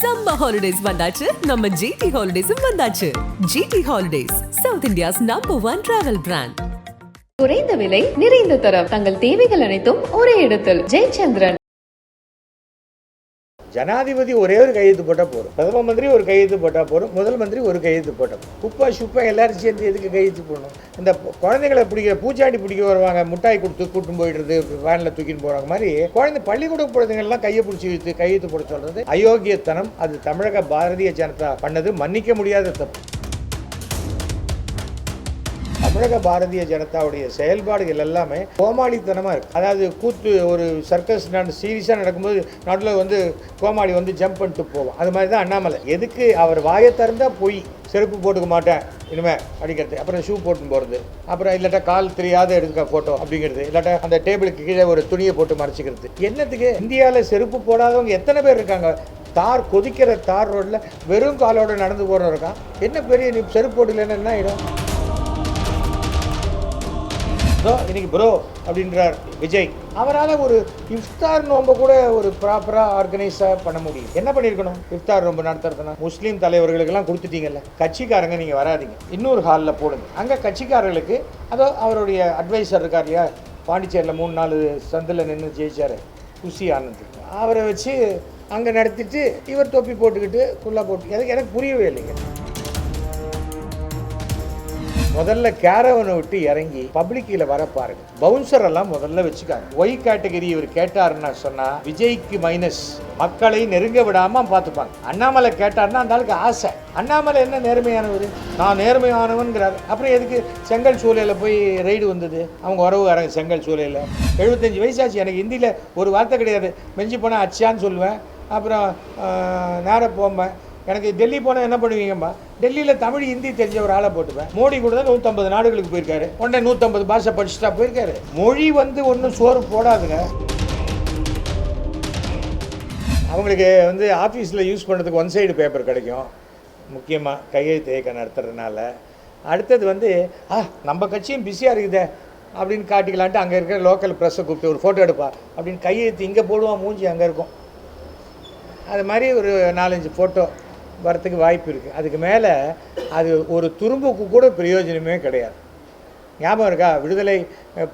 Summer holidays வந்தாச்சு. நம்ம GT ஹாலிடேஸும் வந்தாச்சு. GT holidays south India's number one travel brand குறைந்த விலை நிறைந்த தரம். தங்கள் தேவைகள் அனைத்தும் ஒரே இடத்தில். ஜெயச்சந்திரன். ஜனாதிபதி ஒரே ஒரு கையெழுத்து போட்டால் போதும். பிரதம மந்திரி ஒரு கையெழுத்து போட்டால் போதும். முதல் மந்திரி ஒரு கையெழுத்து போட்டால் போதும். குப்பா சுப்பா எல்லாரும் சேர்ந்து எதுக்கு கையெழுத்து போடணும்? இந்த குழந்தைங்களை பிடிக்கிற பூச்சாண்டி பிடிக்க வருவாங்க முட்டாய் கொடுத்து கூட்டும் போயிடுறது வேனில் தூக்கின்னு போகிறாங்க மாதிரி குழந்தை பள்ளிக்கூட குழந்தைங்கள்லாம் கையை பிடிச்சி வைத்து கையெழுத்து போட சொல்கிறது அயோக்கியத்தனம் அது தமிழக பாரதிய ஜனதா பண்ணது மன்னிக்க முடியாத தப்பு. தமிழக பாரதிய ஜனதாவுடைய செயல்பாடுகள் எல்லாமே கோமாளித்தனமாக இருக்குது அதாவது கூத்து ஒரு சர்க்கஸ் நான் சீரியஸாக நடக்கும்போது நடுவில் வந்து கோமாளி வந்து ஜம்ப் பண்ணிட்டு போவோம் அது மாதிரி தான் அண்ணாமலை. எதுக்கு அவர் வாயை திறந்தால் போய் செருப்பு போட்டுக்க மாட்டேன் இனிமேல் அடிக்கிறது. அப்புறம் ஷூ போட்டு போகிறது அப்புறம் இல்லாட்டா கால் தெரியாத எடுக்க ஃபோட்டோ அப்படிங்கிறது. இல்லாட்டா அந்த டேபிளுக்கு கீழே ஒரு துணியை போட்டு மறைச்சிக்கிறது. என்னத்துக்கு? இந்தியாவில் செருப்பு போடாதவங்க எத்தனை பேர் இருக்காங்க? தார் கொதிக்கிற தார் ரோட்டில் வெறும் காலோடு நடந்து போகிறவருக்கான் இருக்கான். என்ன பெரிய நீ செருப்பு போடலன்னு என்ன ஆகிடும் ஸோ இன்றைக்கி ப்ரோ அப்படின்றார் விஜய். அவரால் ஒரு இஃப்தார் நோம்பை கூட ஒரு ப்ராப்பராக ஆர்கனைஸாக பண்ண முடியும். என்ன பண்ணியிருக்கணும் இஃப்தார் நோன்பு நடத்துறதுனா முஸ்லீம் தலைவர்களுக்கெல்லாம் கொடுத்துட்டீங்கல்ல. கட்சிக்காரங்க நீங்கள் வராதீங்க. இன்னொரு ஹாலில் போடுங்க. அங்கே கட்சிக்காரர்களுக்கு அதோ அவருடைய அட்வைசர் இருக்கார் இல்லையா? பாண்டிச்சேரியில் மூணு நாலு சந்தில் நின்று ஜெயிச்சார். குஷி ஆனந்த். அவரை வச்சு அங்கே நடத்திட்டு இவர் தொப்பி போட்டுக்கிட்டு ஃபுல்லாக போட்டு எனக்கு எனக்கு புரியவே இல்லைங்க. முதல்ல கேரவனை விட்டு இறங்கி பப்ளிக்கில் வர பாருங்க. பவுன்சர் எல்லாம் முதல்ல வச்சுக்காங்க. ஒய் கேட்டகரி இவர் கேட்டாருன்னா சொன்னா விஜய்க்கு மைனஸ் மக்களை நெருங்க விடாம பார்த்துப்பாங்க அண்ணாமலை கேட்டாருன்னா அந்த ஆளுக்கு ஆசை. அண்ணாமலை என்ன நேர்மையானவர்? நான் நேர்மையானவன்கிறார். அப்புறம் எதுக்கு செங்கல் சூளையில் போய் ரைடு வந்தது? அவங்க உறவுக்காரங்க செங்கல் சூளையில். எழுபத்தஞ்சு வயசாச்சு. எனக்கு ஹிந்தியில் ஒரு வார்த்தை கிடையாது. மெஞ்சி போனால் அச்சான்னு சொல்லுவேன். அப்புறம் நேராக போம்பேன் எனக்கு டெல்லி போனால் என்ன பண்ணுவீங்கம்மா? டெல்லியில் தமிழ் ஹிந்தி தெரிஞ்ச ஒரு ஆளை போட்டுப்பேன். மோடி கூட தான் நூற்றம்பது நாடுகளுக்கு போயிருக்காரு. உடனே நூற்றம்பது பாஷை படிச்சுட்டா போயிருக்காரு. மொழி வந்து ஒன்றும் சோறு போடாதுங்க. அவங்களுக்கு வந்து ஆஃபீஸில் யூஸ் பண்ணுறதுக்கு ஒன் சைடு பேப்பர் கிடைக்கும். முக்கியமாக கையெழுத்து இயக்கம் நடத்துறதுனால. அடுத்தது வந்து ஆ நம்ம கட்சியும் பிஸியாக இருக்குதே அப்படின்னு காட்டிக்கலான்ட்டு அங்கே இருக்கிற லோக்கல் ப்ரெஸ்ஸை கூப்பிட்டு ஒரு ஃபோட்டோ எடுப்பா. அப்படின்னு கையெழுத்து இங்கே போடுவான் மூஞ்சி அங்கே இருக்கும். அது மாதிரி ஒரு நாலஞ்சு ஃபோட்டோ வரத்துக்கு வாய்ப்பு இருக்குது அதுக்கு மேலே அது ஒரு துரும்புக்கு கூட பிரயோஜனமே கிடையாது. ஞாபகம் இருக்கா? விடுதலை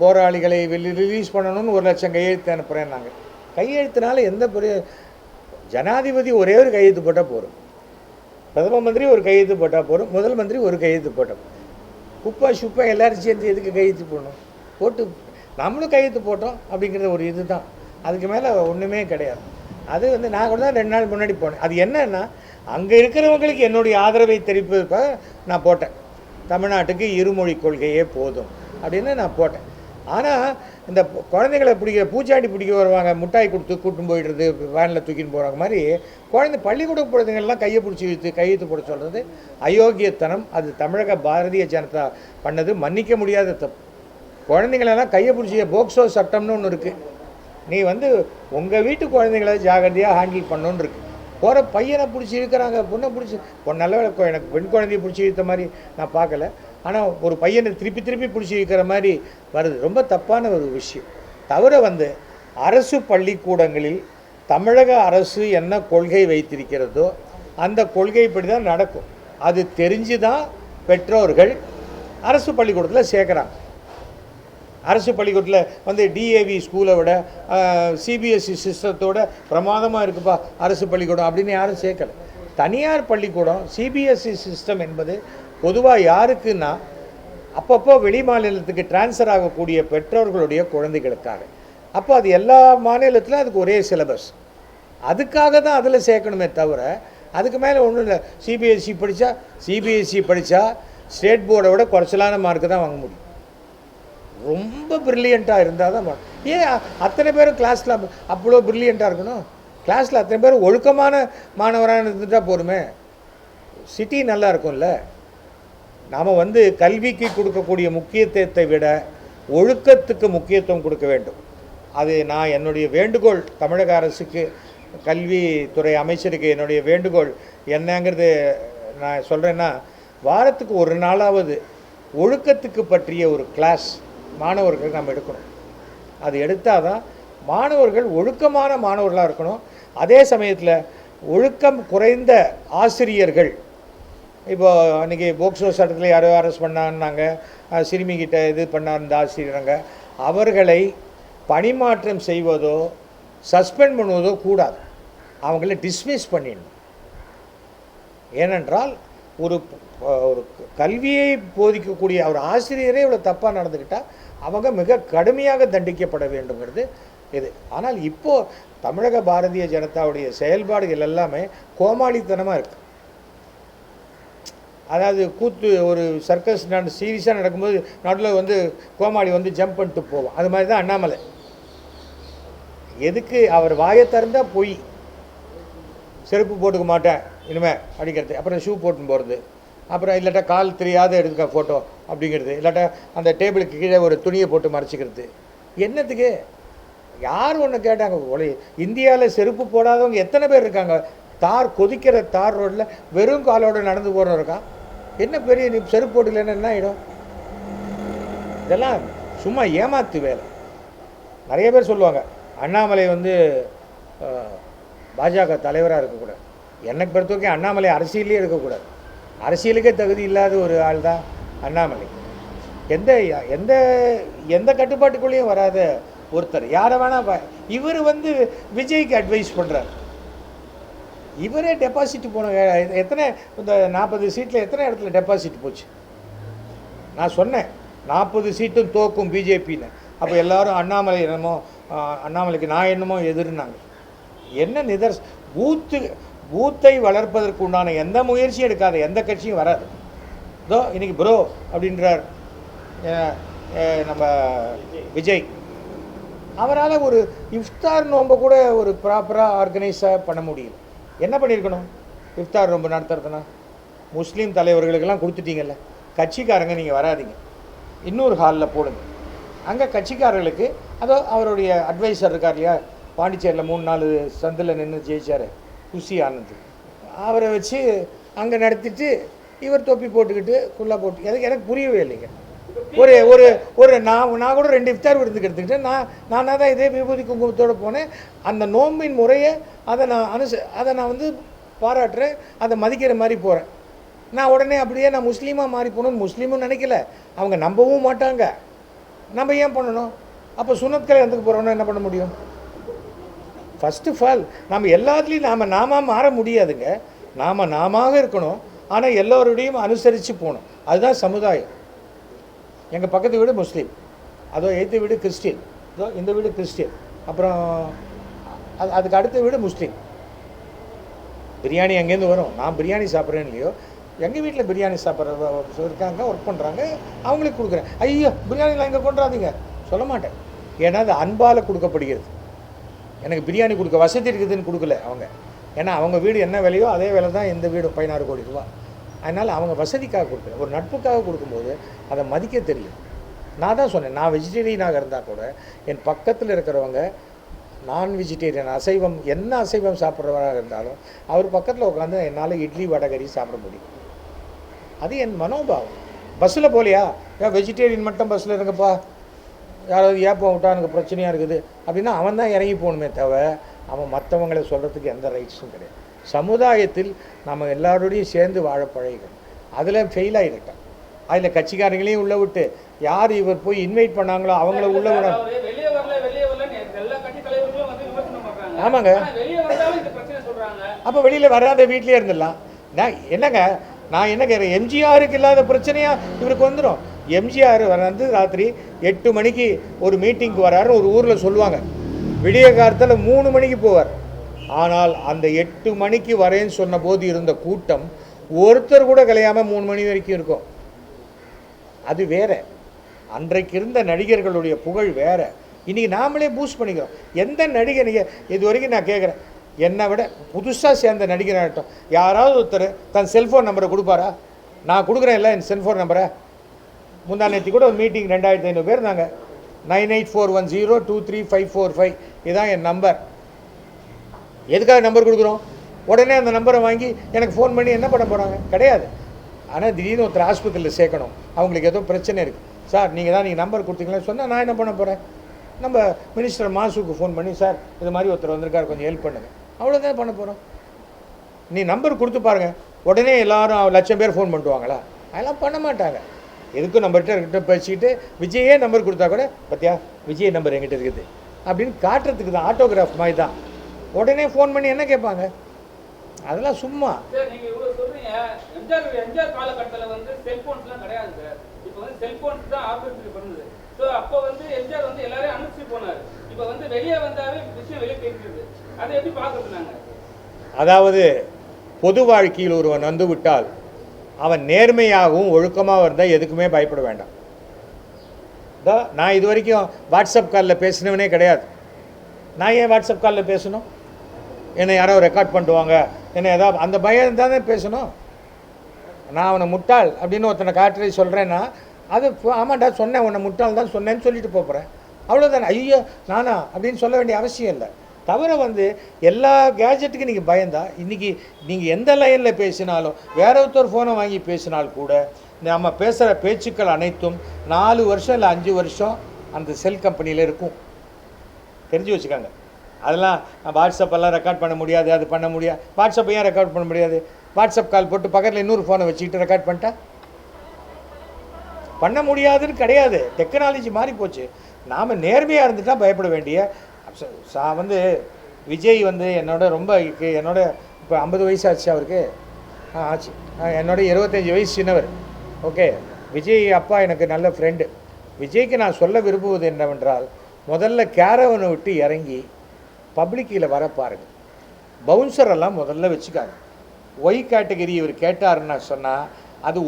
போராளிகளை வெளி ரிலீஸ் பண்ணணும்னு ஒரு லட்சம் கையெழுத்து அனுப்புகிறேன் நாங்கள் கையெழுத்துனால எந்த பெரிய ஜனாதிபதி ஒரே ஒரு கையெழுத்து போட்டால் போதும். பிரதம மந்திரி ஒரு கையெழுத்து போட்டால் போதும். முதல் மந்திரி ஒரு கையெழுத்து போட்டோம் குப்பை குப்பா சுப்பா எல்லோரும் சேர்ந்து எதுக்கு கையெழுத்து போடணும்? போட்டு நம்மளும் கையெழுத்து போட்டோம் அப்படிங்கிறது ஒரு இது தான் அதுக்கு மேலே ஒன்றுமே கிடையாது. அது வந்து நான் கூட தான் ரெண்டு நாள் முன்னாடி போனேன். அது என்னன்னா அங்கே இருக்கிறவங்களுக்கு என்னுடைய ஆதரவை தெரிவிப்பதற்காக நான் போட்டேன். தமிழ்நாட்டுக்கு இருமொழி கொள்கையே போதும் அப்படின்னு நான் போட்டேன். ஆனால் இந்த குழந்தைங்களை பிடிக்கிற பூச்சாண்டி பிடிக்க வருவாங்க மிட்டாய் கொடுத்து கூட்டும் போயிடுறது வேனில் தூக்கின்னு போகிறாங்க மாதிரி குழந்தை பள்ளிக்கூட குழந்தைங்கள்லாம் கையை பிடிச்சி இழுத்து கையெழுத்து போட சொல்கிறது அயோக்கியத்தனம். அது தமிழக பாரதிய ஜனதா பண்ணது மன்னிக்க முடியாத தப்பு. குழந்தைங்களெல்லாம் கையை பிடிச்சி போக்சோ சட்டம்னு ஒன்று இருக்குது நீ வந்து உங்கள் வீட்டு குழந்தைங்கள ஜாகிரதையாக ஹேண்டில் பண்ணணுன்னு இருக்குது போகிற பையனை பிடிச்சி இழுக்கிறாங்க பொண்ணை பிடிச்சி. பொண்ணு நல்ல வேலை எனக்கு பெண் குழந்தைய பிடிச்சி இழுத்த மாதிரி நான் பார்க்கல. ஆனால் ஒரு பையனை திருப்பி திருப்பி பிடிச்சி இழுக்கிற மாதிரி வருது. ரொம்ப தப்பான ஒரு விஷயம். தவிர வந்து அரசு பள்ளிக்கூடங்களில் தமிழக அரசு என்ன கொள்கை வைத்திருக்கிறதோ அந்த கொள்கைப்படி தான் நடக்கும். அது தெரிஞ்சு தான் பெற்றோர்கள் அரசு பள்ளிக்கூடத்தில் சேர்க்குறாங்க. அரசு பள்ளிக்கூடத்தில் வந்து டிஏவி ஸ்கூலை விட சிபிஎஸ்சி சிஸ்டத்தோட பிரமாதமாக இருக்குப்பா அரசு பள்ளிக்கூடம் அப்படின்னு யாரும் சேர்க்கல. தனியார் பள்ளிக்கூடம் சிபிஎஸ்சி சிஸ்டம் என்பது பொதுவாக யாருக்குன்னா அப்பப்போ வெளி மாநிலத்துக்கு டிரான்ஸ்ஃபர் ஆகக்கூடிய பெற்றோர்களுடைய குழந்தைகளுக்காக. அப்போ அது எல்லா மாநிலத்திலும் அதுக்கு ஒரே சிலபஸ் அதுக்காக தான் அதில் சேர்க்கணுமே தவிர அதுக்கு மேலே ஒன்றும் இல்லை. சிபிஎஸ்சி படித்தா சிபிஎஸ்சி படித்தா ஸ்டேட் போர்டை விட குறைச்சலான மார்க்கு தான் வாங்க முடியும். ரொம்ப ப்ரில்லியண்ட்டாக இருந்தால் தான் ஏன் அத்தனை பேரும் கிளாஸில் அவ்வளோ ப்ரில்லியண்ட்டாக இருக்கணும்? கிளாஸில் அத்தனை பேரும் ஒழுக்கமான மாணவராக இருந்துட்டால் போதுமே. சிட்டி நல்லா இருக்கும்ல. நாம் வந்து கல்விக்கு கொடுக்கக்கூடிய முக்கியத்துவத்தை விட ஒழுக்கத்துக்கு முக்கியத்துவம் கொடுக்க வேண்டும். அது நான் என்னுடைய வேண்டுகோள் தமிழக அரசுக்கு கல்வித்துறை அமைச்சருக்கு என்னுடைய வேண்டுகோள் என்னங்கிறது நான் சொல்கிறேன்னா வாரத்துக்கு ஒரு நாளாவது ஒழுக்கத்துக்கு பற்றிய ஒரு கிளாஸ் மாணவர்கள் நம்ம எடுக்கணும். அது எடுத்தால் தான் மாணவர்கள் ஒழுக்கமான மாணவர்களாக இருக்கணும். அதே சமயத்தில் ஒழுக்கம் குறைந்த ஆசிரியர்கள். இப்போ அன்றைக்கி போக்சோ சட்டத்தில் யாரோ அரெஸ்ட் பண்ணான்னாங்க. சிறுமிகிட்ட இது பண்ணார் இந்த ஆசிரியருங்க. அவர்களை பணிமாற்றம் செய்வதோ சஸ்பெண்ட் பண்ணுவதோ கூடாது. அவங்கள டிஸ்மிஸ் பண்ணிடணும். ஏனென்றால் ஒரு ஒரு கல்வியை போதிக்கக்கூடிய ஒரு ஆசிரியரே இவ்வளோ தப்பாக நடந்துக்கிட்டால் அவங்க மிக கடுமையாக தண்டிக்கப்பட வேண்டுங்கிறது இது. ஆனால் இப்போது தமிழக பாரதிய ஜனதாவுடைய செயல்பாடுகள் எல்லாமே கோமாளித்தனமாக இருக்குது அதாவது கூத்து ஒரு சர்க்கஸ் நான் சீரியஸாக நடக்கும்போது நடுவில் வந்து கோமாளி வந்து ஜம்ப் பண்ணிட்டு போவோம் அது மாதிரி தான் அண்ணாமலை. எதுக்கு அவர் வாயை திறந்தால் பொய்? செருப்பு போட்டுக்க மாட்டேன் இனிமேல் அடிக்கிறது அப்புறம் ஷூ போட்டுன்னு போகிறது அப்புறம் இல்லாட்டா கால் தெரியாத எடுக்க ஃபோட்டோ அப்படிங்கிறது. இல்லாட்டா அந்த டேபிளுக்கு கீழே ஒரு துணியை போட்டு மறைச்சிக்கிறது. என்னத்துக்கு? யார் ஒன்று கேட்டாங்க? ஒளி இந்தியாவில் செருப்பு போடாதவங்க எத்தனை பேர் இருக்காங்க? தார் கொதிக்கிற தார் ரோட்டில் வெறும் காலோடு நடந்து போகிறோம் இருக்கான் என்ன பெரிய நீ செருப்பு போட்டுக்கலன்னா என்ன ஆகிடும் இதெல்லாம் சும்மா ஏமாத்து வேலை. நிறைய பேர் சொல்லுவாங்க அண்ணாமலை வந்து பாஜக தலைவராக இருக்கக்கூடாது. எனக்கு பொறுத்த வரைக்கும் அண்ணாமலை அரசியலே இருக்கக்கூடாது. அரசியலுக்கே தகுதி இல்லாத ஒரு ஆள் தான் அண்ணாமலை. எந்த எந்த எந்த கட்டுப்பாட்டுக்குள்ளேயும் வராத ஒருத்தர். யாரை வேணா இவர் வந்து விஜய்க்கு அட்வைஸ் பண்ணுறார் இவரே டெபாசிட் போன எத்தனை இந்த நாற்பது சீட்டில் எத்தனை இடத்துல டெபாசிட் போச்சு? நான் சொன்னேன் நாற்பது சீட்டும் தோக்கும் பிஜேபின்னு. அப்போ எல்லாரும் அண்ணாமலை என்னமோ அண்ணாமலைக்கு நான் என்னமோ எதிர்னாங்க. என்ன நிதர்ஸ் பூத்து பூத்தை வளர்ப்பதற்கு உண்டான எந்த முயற்சியும் எடுக்காது எந்த கட்சியும் வராது. இதோ இன்றைக்கி ப்ரோ அப்படின்றார் நம்ம விஜய். அவரால் ஒரு இஃப்தார் நோன்பை கூட ஒரு ப்ராப்பராக ஆர்கனைஸாக பண்ண முடியும் என்ன பண்ணியிருக்கணும்? இஃப்தார் நோன்பு நடத்துறதுனா முஸ்லீம் தலைவர்களுக்கெல்லாம் கொடுத்துட்டீங்கல்ல. கட்சிக்காரங்க நீங்கள் வராதீங்க. இன்னொரு ஹாலில் போடுங்க. அங்கே கட்சிக்காரர்களுக்கு அதோ அவருடைய அட்வைசர் இருக்கார் இல்லையா? பாண்டிச்சேரியில் மூணு நாலு சந்தில் நின்று ஜெயிச்சார். குஷி ஆனந்த் அவரை வச்சு அங்கே நடத்திட்டு இவர் தொப்பி போட்டுக்கிட்டு குல்லா போட்டு எனக்கு எனக்கு புரியவே இல்லைங்க. ஒரு ஒரு ஒரு நான் நான் கூட ரெண்டு இஃப்தார் விருந்துக்கு எடுத்துக்கிட்டேன் நான் நானாக தான் இதே விபூதி குங்குமத்தோடு போனேன் அந்த நோம்பின் முறையை அதை நான் அனுச அதை நான் வந்து பாராட்டுறேன் அதை மதிக்கிற மாதிரி போகிறேன் நான் உடனே அப்படியே நான் முஸ்லீமாக மாறி போகணும்னு முஸ்லீமும் நினைக்கல. அவங்க நம்பவும் மாட்டாங்க. நம்ம ஏன் பண்ணணும்? அப்போ சுனத்களை எதுக்கு போகிறோன்னா என்ன பண்ண முடியும்? ஃபஸ்ட் ஆஃப் ஆல் நம்ம எல்லாத்துலேயும் நாம் நாம மாற முடியாதுங்க. நாம் நாமாக இருக்கணும். ஆனால் எல்லோருடையும் அனுசரித்து போகணும். அதுதான் சமுதாயம். எங்கள் பக்கத்து வீடு முஸ்லீம். அதோ எய்த்து வீடு கிறிஸ்டின். இதோ இந்த வீடு கிறிஸ்டின். அப்புறம் அது அதுக்கு அடுத்த வீடு முஸ்லீம். பிரியாணி அங்கேருந்து வரும்? நான் பிரியாணி சாப்பிட்றேன் இல்லையோ? எங்கள் வீட்டில் பிரியாணி சாப்பிட்ற இருக்காங்க ஒர்க் பண்ணுறாங்க அவங்களுக்கு கொடுக்குறேன். ஐயோ பிரியாணிலாம் இங்கே கொண்டாதீங்க சொல்ல மாட்டேன். ஏன்னா அது அன்பால் கொடுக்கப்படுகிறது. எனக்கு பிரியாணி கொடுக்க வசதி இருக்குதுன்னு கொடுக்கல அவங்க. ஏன்னா அவங்க வீடு என்ன விலையோ அதே விலை தான் இந்த வீடு பதினாறு கோடி ரூபா. அதனால் அவங்க வசதிக்காக கொடுக்கல. ஒரு நட்புக்காக கொடுக்கும்போது அதை மதிக்க தெரியும். நான் தான் சொன்னேன் நான் வெஜிடேரியனாக இருந்தால் கூட என் பக்கத்தில் இருக்கிறவங்க நான் வெஜிடேரியன் அசைவம் என்ன அசைவம் சாப்பிட்றவராக இருந்தாலும் அவர் பக்கத்தில் உட்காந்து என்னால் இட்லி வடகரி சாப்பிட முடியும். அது என் மனோபாவம். பஸ்ஸில் போகலையா ஏன் வெஜிடேரியன் மட்டும் பஸ்ஸில் இருங்கப்பா. யாராவது ஏப்பம் விட்டா எனக்கு பிரச்சனையாக இருக்குது அப்படின்னா அவன் தான் இறங்கி போகணுமே தவிர அவன் மற்றவங்களை சொல்கிறதுக்கு எந்த ரைட்ஸும் கிடையாது. சமுதாயத்தில் நம்ம எல்லாரோடையும் சேர்ந்து வாழ பழகிக்கணும். அதில் ஃபெயில் ஆகிருக்கான் அதில் கட்சிக்காரங்களையும் உள்ளே விட்டு யார் இவர் போய் இன்வைட் பண்ணாங்களோ அவங்கள உள்ள விட ஆமாங்க. அப்போ வெளியில் வராத வீட்டிலே இருந்துடலாம். நான் என்னங்க நான் என்ன கேட்குறேன் எம்ஜிஆருக்கு இல்லாத பிரச்சனையாக இவருக்கு வந்துடும் எம்ஜிஆர் வந்து ராத்திரி எட்டு மணிக்கு ஒரு மீட்டிங்க்கு வராருன்னு ஒரு ஊரில் சொல்லுவாங்க. விடிய காலத்தில் மூணு மணிக்கு போவார். ஆனால் அந்த எட்டு மணிக்கு வரேன்னு சொன்ன போது இருந்த கூட்டம் ஒருத்தர் கூட கலையாமல் மூணு மணி வரைக்கும் இருக்கும். அது வேற. அன்றைக்கு இருந்த நடிகர்களுடைய புகழ் வேற. இன்னைக்கு நாமளே பூஸ்ட் பண்ணிக்கிறோம். எந்த நடிகர் நீங்கள் இது வரைக்கும் நான் கேட்குறேன் என்னை விட புதுசாக சேர்ந்த நடிகராகட்டும் யாராவது ஒருத்தர் தன் செல்ஃபோன் நம்பரை கொடுப்பாரா? நான் கொடுக்குறேன் இல்லை என் செல்ஃபோன் நம்பரை முந்தா நேற்று கூட ஒரு மீட்டிங் ரெண்டாயிரத்தி ஐநூறு பேர் இருந்தாங்க. Nine eight four one zero two three five four five. இதுதான் என் நம்பர் எதுக்காக நம்பர் கொடுக்குறோம்? உடனே அந்த நம்பரை வாங்கி எனக்கு ஃபோன் பண்ணி என்ன பண்ண போகிறாங்க கிடையாது. ஆனால் திடீர்னு ஒருத்தர் ஆஸ்பத்திரியில் சேர்க்கணும். அவங்களுக்கு ஏதோ பிரச்சனை இருக்குது சார் நீங்கள் தான் நீங்கள் நம்பர் கொடுத்தீங்களேன்னு சொன்னால் நான் என்ன பண்ண போகிறேன் நம்ம மினிஸ்டர் மாசுக்கு ஃபோன் பண்ணி சார் இது மாதிரி ஒருத்தர் வந்திருக்கார் கொஞ்சம் ஹெல்ப் பண்ணுங்கள் அவ்வளோதான் பண்ண போகிறோம் நீ நம்பர் கொடுத்து பாருங்க. உடனே எல்லாரும் லட்சம் பேர் ஃபோன் பண்ணுவாங்களா அதெல்லாம் பண்ண மாட்டாங்க. எதுக்கும் நம்மகிட்ட கிட்ட பேசிக்கிட்டு விஜயே நம்பர் கொடுத்தா கூட பார்த்தியா விஜய் நம்பர் என்கிட்ட இருக்குது. அப்படின்னு காட்டுறதுக்கு தான் ஆட்டோகிராஃப் மாதிரி தான். உடனே ஃபோன் பண்ணி என்ன கேட்பாங்க? அதெல்லாம் சும்மா. அதாவது பொது வாழ்க்கையில் ஒருவன் வந்து விட்டால் அவன் நேர்மையாகவும் ஒழுக்கமாகவும் இருந்தால் எதுக்குமே பயப்பட வேண்டாம். இதோ நான் இது வரைக்கும் வாட்ஸ்அப் காலில் பேசினவனே கிடையாது. நான் ஏன் வாட்ஸ்அப் காலில் பேசணும்? என்னை யாரோ ரெக்கார்ட் பண்ணுவாங்க. என்னை ஏதாவது அந்த பயம் தானே பேசணும்? நான் அவனை முட்டாள் அப்படின்னு ஒருத்தனை காட்டுறதை சொல்கிறேன்னா அது ஆமாண்டா சொன்னேன் உன்னை முட்டாள் தான் சொன்னேன்னு சொல்லிட்டு போகிறேன் அவ்வளோதானே ஐயோ நானா அப்படின்னு சொல்ல வேண்டிய அவசியம் இல்லை. தவிர வந்து எல்லா கேஜெட்டுக்கும் நீங்கள் பயந்தா இன்றைக்கி நீங்கள் எந்த லைனில் பேசினாலும் வேற ஒருத்தர் ஃபோனை வாங்கி பேசினால் கூட நம்ம பேசுகிற பேச்சுக்கள் அனைத்தும் நாலு வருஷம் இல்லை அஞ்சு வருஷம் அந்த செல் கம்பெனியில் இருக்கும். தெரிஞ்சு வச்சுக்கோங்க. அதெல்லாம் வாட்ஸ்அப்பெல்லாம் ரெக்கார்ட் பண்ண முடியாது அது பண்ண முடியாது. வாட்ஸ்அப் ஏன் ரெக்கார்ட் பண்ண முடியாது? வாட்ஸ்அப் கால் போட்டு பக்கத்தில் இன்னொரு ஃபோனை வச்சுக்கிட்டு ரெக்கார்ட் பண்ணிட்டா? பண்ண முடியாதுன்னு கிடையாது. டெக்னாலஜி மாறி போச்சு நாம் நேர்மையாக இருந்துட்டால் பயப்பட வேண்டிய ச- சா- வந்து விஜய் வந்து என்னோட ரொம்ப என்னோட இப்போ ஐம்பது வயசு ஆச்சு அவருக்கு. ஆ ஆச்சு. என்னோட இருபத்தஞ்சி வயசு சின்னவர். ஓகே விஜய் அப்பா எனக்கு நல்ல ஃப்ரெண்டு விஜய்க்கு நான் சொல்ல விரும்புவது என்னவென்றால் முதல்ல கேரவனை விட்டு இறங்கி பப்ளிக்கில் வர பாருங்க. பவுன்சர் எல்லாம் முதல்ல வச்சுக்காங்க. ஒய் கேட்டகரி இவர் கேட்டாருன்னு சொன்னால் அது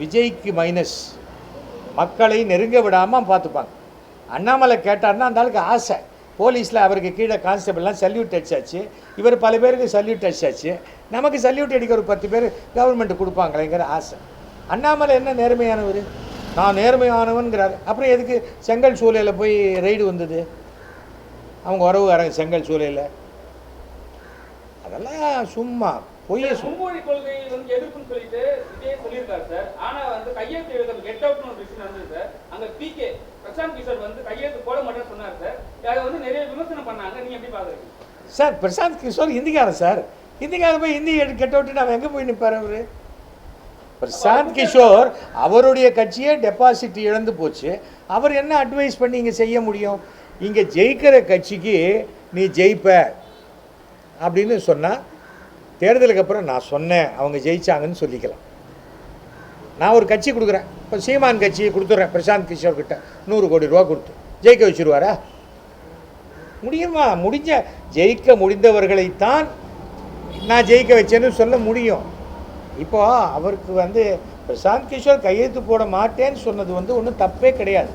விஜய்க்கு மைனஸ் மக்களை நெருங்க விடாமல் பார்த்துப்பாங்க. அண்ணாமலை கேட்டாருன்னா அந்த ஆளுக்கு ஆசை. போலீஸில் அவருக்கு கீழே கான்ஸ்டபிள்லாம் சல்யூட் அடிச்சாச்சு. இவர் பல பேருக்கு சல்யூட் அடிச்சாச்சு. நமக்கு சல்யூட் அடிக்க ஒரு பத்து பேர் கவர்மெண்ட் கொடுப்பாங்களேங்கிற ஆசை. அண்ணாமலை என்ன நேர்மையானவர்? நான் நேர்மையானவன்கிறார். அப்புறம் எதுக்கு செங்கல் சூளையில் போய் ரெய்டு வந்தது? அவங்க உறவுக்காரங்க செங்கல் சூளையில். அதெல்லாம் சும்மா பொய்யே மும்மொழி கொள்கை வந்து எதிர்ப்புன்னு சொல்லிட்டு விஜய் சொல்லியிருக்காரு சார். ஆனா வந்து கையெழுத்து எழுத கெட் அவுட்னு ஒரு விஷயம் நடந்தது சார். அங்க பிகே பிரசாந்த் கிஷோர் வந்து கையெழுத்து போட மாட்டேன்னு சொன்னார் சார். அதை வந்து நிறைய விமர்சனம் பண்ணாங்க. நீங்க எப்படி பாக்குறீங்க சார் பிரசாந்த் கிஷோர் ஹிந்திக்காரன் சார். ஹிந்திக்காரன் போய் ஹிந்தி எடு கெட்ட விட்டு அவன் எங்கே போய் நிற்பார் அவர்? பிரசாந்த் கிஷோர் அவருடைய கட்சியே டெபாசிட் இழந்து போச்சு. அவர் என்ன அட்வைஸ் பண்ணி இங்கே செய்ய முடியும்? இங்கே ஜெயிக்கிற கட்சிக்கு நீ ஜெயிப்ப அப்படின்னு சொன்னால் தேர்தலுக்கு அப்புறம் நான் சொன்னேன் அவங்க ஜெயிச்சாங்கன்னு சொல்லிக்கலாம். நான் ஒரு கட்சி கொடுக்குறேன். இப்போ சீமான் கட்சியை கொடுத்துட்றேன் பிரசாந்த் கிஷோர் கிட்ட. நூறு கோடி ரூபா கொடுத்து. ஜெயிக்க வச்சுருவாரா? முடியுமா? முடிஞ்ச ஜெயிக்க முடிந்தவர்களைத்தான் நான் ஜெயிக்க வச்சேன்னு சொல்ல முடியும். இப்போ அவருக்கு வந்து பிரசாந்த் கிஷோர் கையெழுத்து போட மாட்டேன்னு சொன்னது வந்து ஒன்றும் தப்பே கிடையாது.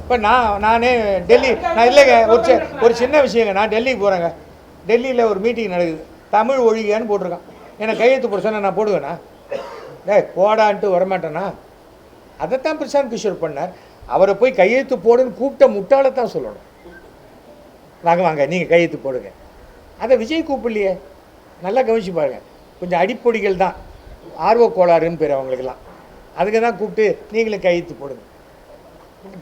இப்போ நான் நானே டெல்லி நான் இல்லைங்க ஒரு ஒரு சின்ன விஷயங்க. நான் டெல்லிக்கு போகிறேங்க டெல்லியில் ஒரு மீட்டிங் நடக்குது. தமிழ் ஒழிகன்னு போட்டிருக்கான். எனக்கு கையெழுத்து போட நான் போடுவேண்ணா டே போடான்ட்டு வரமாட்டேனா? அதைத்தான் பிரசாந்த் கிஷோர் பண்ணார். அவரை போய் கையெழுத்து போடுன்னு கூப்பிட்ட முட்டாளை தான் சொல்லணும். வாங்க வாங்க நீங்கள் கையெழுத்து போடுங்க. அதை விஜய் கூப்பிடலையே. நல்லா கவனிச்சு பாருங்கள் கொஞ்சம் அடிப்பொடிகள் தான். ஆர்வ கோளாறுன்னு பேர் அவங்களுக்கெல்லாம். அதுக்கு தான் கூப்பிட்டு நீங்களும் கையெழுத்து போடுங்க.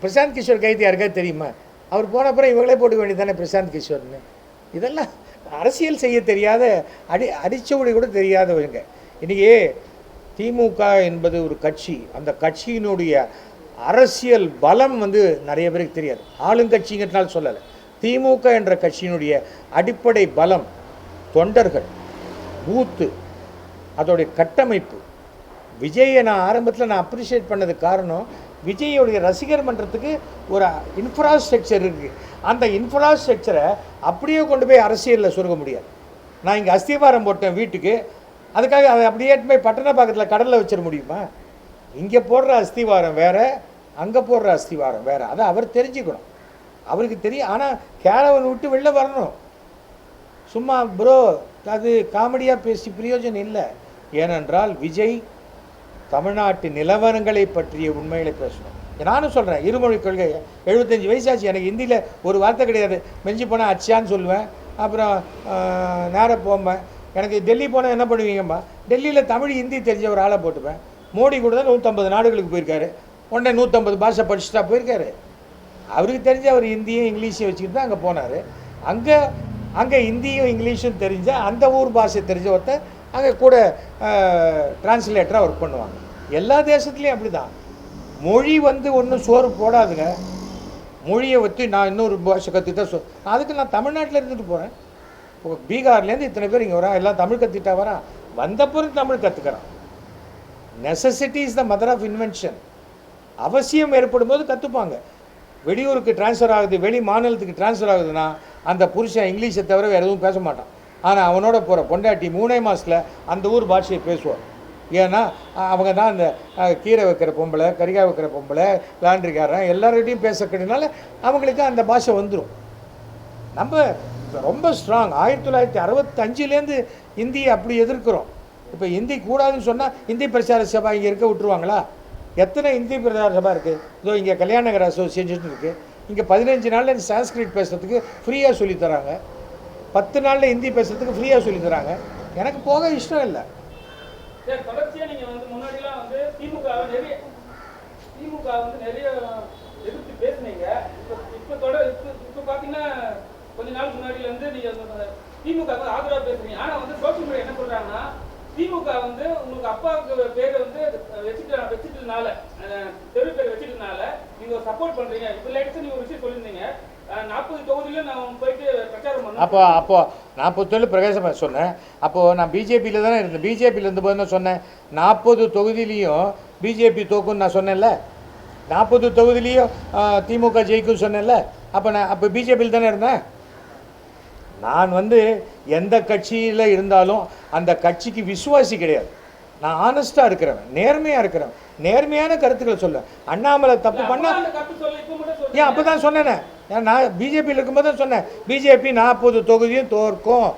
பிரசாந்த் கிஷோர் கையெழுத்து யாருக்காவது தெரியுமா? அவர் போன அப்புறம் இவங்களே போட்டுக்க வேண்டியது தானே பிரசாந்த் கிஷோர்னு. இதெல்லாம் அரசியல் செய்ய தெரியாத அடி அடிச்சபடி கூட தெரியாதவங்க. இன்றைக்கி திமுக என்பது ஒரு கட்சி. அந்த கட்சியினுடைய அரசியல் பலம் வந்து நிறைய பேருக்கு தெரியாது. ஆளுங்கட்சிங்கிறதுனால சொல்லலை. திமுக என்ற கட்சியினுடைய அடிப்படை பலம் தொண்டர்கள் பூத்து அதோடைய கட்டமைப்பு. விஜயை நான் ஆரம்பத்தில் நான் அப்ரிஷியேட் பண்ணது காரணம் விஜயோடைய ரசிகர் மன்றத்துக்கு ஒரு இன்ஃப்ராஸ்ட்ரக்சர் இருக்குது அந்த இன்ஃப்ராஸ்ட்ரக்சரை அப்படியே கொண்டு போய் அரசியலில் சுருங்க முடியாது. நான் இங்கே அஸ்திவாரம் போட்டேன் வீட்டுக்கு. அதுக்காக அதை அப்படியே போய் போய் பட்டணப்பாக்கத்தில் கடலில் வச்சிட முடியுமா? இங்கே போடுற அஸ்திவாரம் வேறு அங்கே போடுற அஸ்திவாரம் வேறு. அதை அவர் தெரிஞ்சுக்கணும். அவருக்கு தெரியும். ஆனால் கேரவன் விட்டு வெளில வரணும். சும்மா ப்ரோ அது காமெடியாக பேசி பிரயோஜனம் இல்லை. ஏனென்றால் விஜய் தமிழ்நாட்டு நிலவரங்களை பற்றிய உண்மைகளை பேசணும். நானும் சொல்கிறேன் இருமொழி கொள்கை. எழுபத்தஞ்சி வயசாச்சு எனக்கு ஹிந்தியில் ஒரு வார்த்தை கிடையாது. மெஞ்சி போனால் அச்சான்னு சொல்லுவேன். அப்புறம் நேராக போம்பேன். எனக்கு டெல்லி போனால் என்ன பண்ணுவீங்கம்மா? டெல்லியில் தமிழ் ஹிந்தி தெரிஞ்ச ஒரு ஆளை போட்டுப்பேன். மோடி கூட தான் நூற்றம்பது நாடுகளுக்கு போயிருக்காரு. உடனே நூற்றம்பது பாஷை படிச்சுட்டா போயிருக்காரு. அவருக்கு தெரிஞ்ச அவர் ஹிந்தியும் இங்கிலீஷையும் வச்சுக்கிட்டு தான் அங்கே போனார். அங்கே அங்கே ஹிந்தியும் இங்கிலீஷும் தெரிஞ்ச அந்த ஊர் பாஷை தெரிஞ்ச ஒருத்தர் அங்கே கூட டிரான்ஸ்லேட்டராக ஒர்க் பண்ணுவாங்க. எல்லா தேசத்துலேயும் அப்படி தான் மொழி வந்து ஒன்றும் சோறு போடாதுங்க. மொழியை வச்சு நான் இன்னொரு பாஷை கற்றுக்கிட்டா சொ அதுக்கு நான் தமிழ்நாட்டில் இருந்துட்டு போகிறேன் இப்போ பீகார்லேருந்து இத்தனை பேர் இங்கே வரான் எல்லாம் தமிழ் கற்றுக்கிட்டா வரான். வந்தப்பறம் Tamil கற்றுக்கிறான் necessity is the mother of invention அவசியம் ஏற்படும் போது கற்றுப்பாங்க வெளியூருக்கு ட்ரான்ஸ்ஃபர் ஆகுது வெளி மாநிலத்துக்கு ட்ரான்ஸ்ஃபர் ஆகுதுன்னா அந்த புருஷன் இங்கிலீஷை தவிர வேறு எதுவும் பேச மாட்டான். ஆனால் அவனோட போகிற பொண்டாட்டி மூணே மாதத்தில் அந்த ஊர் பாஷையை பேசுவார் ஏன்னா அவங்க தான் அந்த கீரை வைக்கிற பொம்பளை கறிகாய் வைக்கிற பொம்பளை லாண்ட்ரிக்காரன் எல்லார்கிட்டையும் பேசக்கிறதுனால அவங்களுக்கு அந்த பாஷை வந்துடும் நம்ம ரொம்ப ஸ்ட்ராங் ஆயிரத்தி தொள்ளாயிரத்தி அறுபத்தஞ்சிலேருந்து இந்தியை அப்படி எதிர்க்கிறோம். இப்போ இந்தி கூடாதுன்னு சொன்னால் இந்தி பிரச்சார சபா இங்கே இருக்க விட்டுருவாங்களா? எத்தனை இந்தி பிரச்சார சபா இருக்குது இதோ இங்கே கல்யாணகர் அசோசியேஷன் இருக்குது இங்கே பதினஞ்சு நாளில் சான்ஸ்கிரிட் பேசுகிறதுக்கு ஃப்ரீயாக சொல்லித் தராங்க. பத்து நாளில் ஹிந்தி பேசுகிறதுக்கு ஃப்ரீயாக சொல்லித்தராங்க எனக்கு போக இஷ்டம் இல்லை. சார் தொடர்ச்சியா நீங்க வந்து முன்னாடிலாம் வந்து திமுக நிறைய திமுக வந்து நிறைய எதிர்த்து பேசுனீங்க. இப்ப இப்போ தொடர் இப்ப இப்போ பாத்தீங்கன்னா கொஞ்ச நாள் முன்னாடில இருந்து நீங்க வந்து திமுக க்கு ஆதரவா பேசுறீங்க. ஆனா வந்து சோசியல் மீடியா என்ன சொல்றாங்கன்னா திமுக வந்து உங்களுக்கு அப்பாவுக்கு பேரை வந்து வச்சுட்டு வச்சுட்டதுனால தெரு பேர் வச்சுட்டதுனால நீங்க சப்போர்ட் பண்றீங்க. இப்ப லேட்டஸ்ட் நீங்க ஒரு விஷயம் சொல்லியிருந்தீங்க. நாற்பது அப்போ அப்போ நான் பொறுத்தவரை பிரகாசமாக சொன்னேன். அப்போது நான் பிஜேபியில் தானே இருந்தேன். பிஜேபியில் இருந்தபோது என்ன சொன்னேன். நாற்பது தொகுதியிலையும் பிஜேபி தோக்குன்னு நான் சொன்னேன்ல. நாற்பது தொகுதியிலையும் திமுக ஜெயிக்கும்னு சொன்னேன்ல. அப்போ நான் அப்போ பிஜேபியில் தானே இருந்தேன். நான் வந்து எந்த கட்சியில் இருந்தாலும் அந்த கட்சிக்கு விசுவாசி கிடையாது. நான் ஆனஸ்ட்டாக இருக்கிறவன் நேர்மையாக இருக்கிறவன். நேர்மையான கருத்துக்களை சொல்லுவேன் அண்ணாமலை தப்பு பண்ணா அப்பா. ஏன் அப்போ தான் சொன்னேனே. நான் பிஜேபியில் இருக்கும்போது சொன்னேன். பிஜேபி நாற்பது தொகுதியும் தோற்கும்.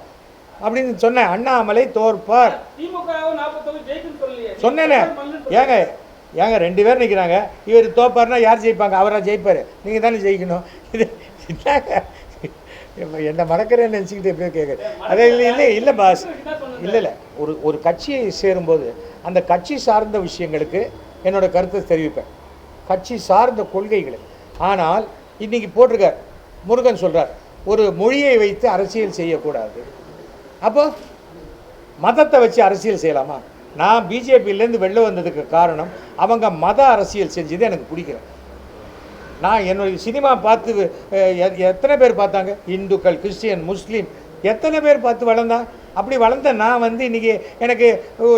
அப்படின்னு சொன்னேன். அண்ணாமலை தோற்பார். சொன்னேனே. ஏங்க ஏங்க ரெண்டு பேர் நிற்கிறாங்க இவர் தோப்பார்னா யார் ஜெயிப்பாங்க? அவரா ஜெயிப்பார். நீங்கள் தானே ஜெயிக்கணும். இது என்ன மறக்கிறேன்னு நினச்சிக்கிட்டு எப்படியோ கேட்குறேன் அதே இல்லை இல்லை இல்லை பாஸ். இல்லை இல்லை. ஒரு ஒரு கட்சியை சேரும்போது அந்த கட்சி சார்ந்த விஷயங்களுக்கு என்னோட கருத்தை தெரிவிப்பேன். கட்சி சார்ந்த கொள்கைகளை. ஆனால் இன்றைக்கி போட்டிருக்கார் முருகன் சொல்கிறார் ஒரு மொழியை வைத்து அரசியல் செய்யக்கூடாது. அப்போ மதத்தை வச்சு அரசியல் செய்யலாமா? நான் பிஜேபியிலேருந்து வெளில வந்ததுக்கு காரணம் அவங்க மத அரசியல் செஞ்சது எனக்கு பிடிக்கல. நான் என்னுடைய சினிமா பார்த்து எத்தனை பேர் பார்த்தாங்க? இந்துக்கள் கிறிஸ்டியன் முஸ்லீம் எத்தனை பேர் பார்த்து வளர்ந்தா? அப்படி வளர்ந்த நான் வந்து இன்றைக்கி எனக்கு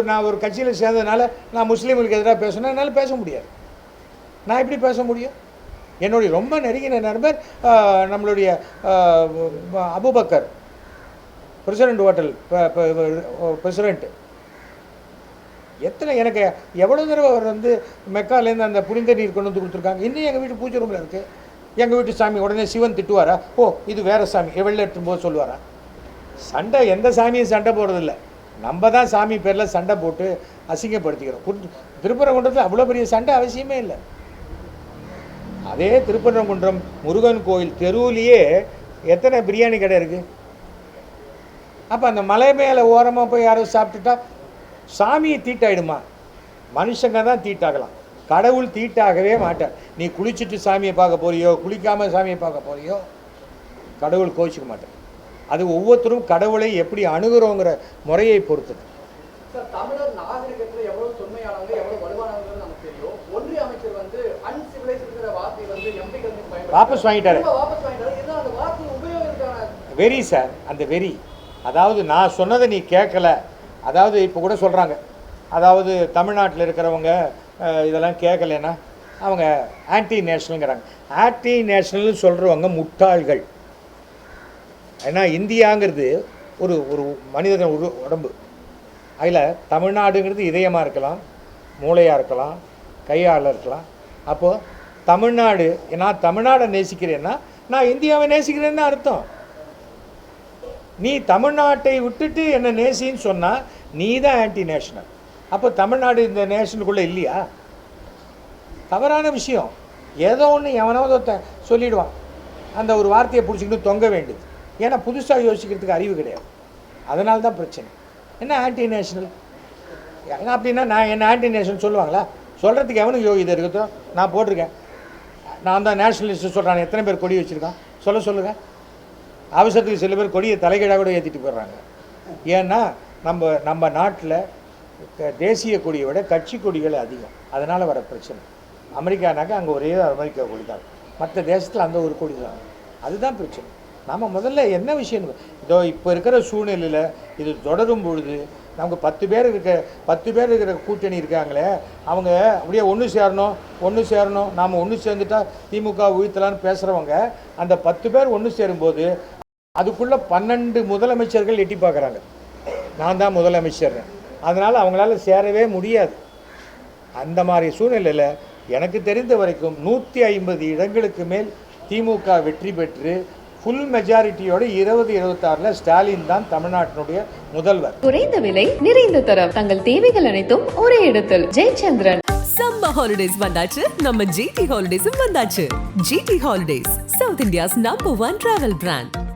நான் ஒரு கட்சியில் சேர்ந்ததுனால நான் முஸ்லீம்களுக்கு எதிராக பேசணும் என்னால் பேச முடியாது. நான் எப்படி பேச முடியும்? என்னுடைய ரொம்ப நெருங்கின நண்பர் நம்மளுடைய அபுபக்கர். President hotel president. எத்தனை எனக்கு எவ்வளோ தடவை அவர் வந்து மெக்காலேருந்து அந்த புனித நீர் கொண்டு வந்து கொடுத்துருக்காங்க. இன்னும் எங்கள் வீட்டு பூஜை ரூமில் இருக்குது எங்கள் வீட்டு சாமி உடனே சிவன் திட்டுவாரா? ஓ இது வேறு சாமி. வெளில எடுத்துன்னு போது சொல்லுவாரா. சண்டை எந்த சாமியும் சண்டை போடுறதில்ல. நம்ம தான் சாமி பேரில் சண்டை போட்டு அசிங்கப்படுத்திக்கிறோம். திருப்பரங்குன்றத்தில் அவ்வளோ பெரிய சண்டை அவசியமே இல்லை. அதே திருப்பரங்குன்றம் முருகன் கோயில் தெருவுலேயே எத்தனை பிரியாணி கடை இருக்குது அப்போ அந்த மலை மேலே ஓரமாக போய் யாரும் சாப்பிட்டுட்டா சாமியை தீட்டாயிடுமா? மனுஷங்க தான் தீட்டாகலாம். கடவுள் தீட்டாகவே மாட்டார். நீ குளிச்சுட்டு சாமியை பார்க்க போறியோ? குளிக்காமல் சாமியை பார்க்க போறியோ? கடவுள் கோச்சிக்க மாட்டார். அது ஒவ்வொருத்தரும் கடவுளை எப்படி அணுகிறோங்கிற முறையை பொறுத்தது. தமிழர் நாகரிகத்தில் எவ்வளோ தொன்மையானவங்க எவ்வளோ வலுவானவங்க நமக்கு தெரியும் ஒன்றிய அமைச்சர் வந்து அன்சிவிலைஸ்ங்கிற வார்த்தை வந்து எம்பிக்கள் மீது பயன்படுத்தி வாபஸ் வாங்கிட்டாரு. வெரி சார் அந்த வெறி அதாவது நான் சொன்னதை நீ கேட்கல. அதாவது இப்போ கூட சொல்கிறாங்க அதாவது தமிழ்நாட்டில் இருக்கிறவங்க இதெல்லாம் கேட்கலன்னா அவங்க ஆன்டி நேஷனலுங்கிறாங்க ஆன்டி நேஷனல்னு சொல்கிறவங்க முட்டாள்கள். ஏன்னா இந்தியாங்கிறது ஒரு ஒரு மனிதன் ஒரு உடம்பு. அதில் தமிழ்நாடுங்கிறது இதயமாக இருக்கலாம் மூளையாக இருக்கலாம் கையால் இருக்கலாம். அப்போது தமிழ்நாடு நான் தமிழ்நாடை நேசிக்கிறேன்னா நான் இந்தியாவை நேசிக்கிறேன்னு அர்த்தம். நீ தமிழ்நாட்டை விட்டுட்டு என்னை நேசின்னு சொன்னால் நீ தான் ஆன்டி நேஷனல் அப்போ தமிழ்நாடு இந்த நேஷனுக்குள்ளே இல்லையா? தவறான விஷயம். ஏதோ ஒன்று எவனாவது சொல்லிவிடுவான் அந்த ஒரு வார்த்தையை பிடிச்சிக்கிட்டு தொங்க வேண்டியது. ஏன்னா புதுசாக யோசிக்கிறதுக்கு அறிவு கிடையாது. அதனால தான் பிரச்சனை. என்ன ஆன்டி நேஷனல் ஏன்னா அப்படின்னா நான் என்ன ஆன்டி நேஷனல் சொல்லுவாங்களா? சொல்கிறதுக்கு எவனுக்கு யோகிதை இருக்கட்டும் நான் போட்டிருக்கேன். நான் தான் நேஷனலிஸ்ட் சொல்கிறான் எத்தனை பேர் கொடி வச்சுருக்கான்? சொல்ல சொல்லுங்கள் அவசரத்துக்கு சில பேர் கொடியை தலைகீழாக கூட ஏற்றிட்டு போயிடுறாங்க. ஏன்னா நம்ம நம்ம நாட்டில் தேசிய கொடியை விட கட்சி கொடிகள் அதிகம். அதனால் வர பிரச்சனை. அமெரிக்கானாக்கா அங்கே ஒரே அமெரிக்கா கொடி தான் மற்ற தேசத்தில் அந்த ஒரு கொடி தான் அதுதான் பிரச்சனை. நாம் முதல்ல என்ன விஷயம் இதோ இப்போ இருக்கிற சூழ்நிலையில் இது தொடரும் பொழுது நமக்கு பத்து பேர் இருக்க பத்து பேர் இருக்கிற கூட்டணி இருக்காங்களே அவங்க அப்படியே ஒன்று சேரணும் ஒன்று சேரணும் நாம் ஒன்று சேர்ந்துட்டா திமுக உயிர்த்தலான்னு பேசுகிறவங்க அந்த பத்து பேர் ஒன்று சேரும்போது அதுக்குள்ளே பன்னெண்டு முதலமைச்சர்கள் எட்டி பார்க்குறாங்க. நான் தான் முதலமைச்சர். அதனால் அவங்களால சேரவே முடியாது. அந்த மாதிரி சூழ்நிலையில் எனக்கு தெரிந்த வரைக்கும் நூற்றி ஐம்பது இடங்களுக்கு மேல் திமுக வெற்றி பெற்று ஃபுல் மெஜாரிட்டியோட இருபது இருபத்தாறில் ஸ்டாலின் தான் தமிழ்நாட்டினுடைய முதல்வர். குறைந்த விலை நிறைந்த தரம். தங்கள் தேவைகள் அனைத்தும் ஒரே இடத்தில். ஜெயச்சந்திரன். சம்மர் ஹாலிடேஸ் வந்தாச்சு. நம்ம ஜிடி ஹாலிடேஸும் வந்தாச்சு. GT holidays south India's number one travel brand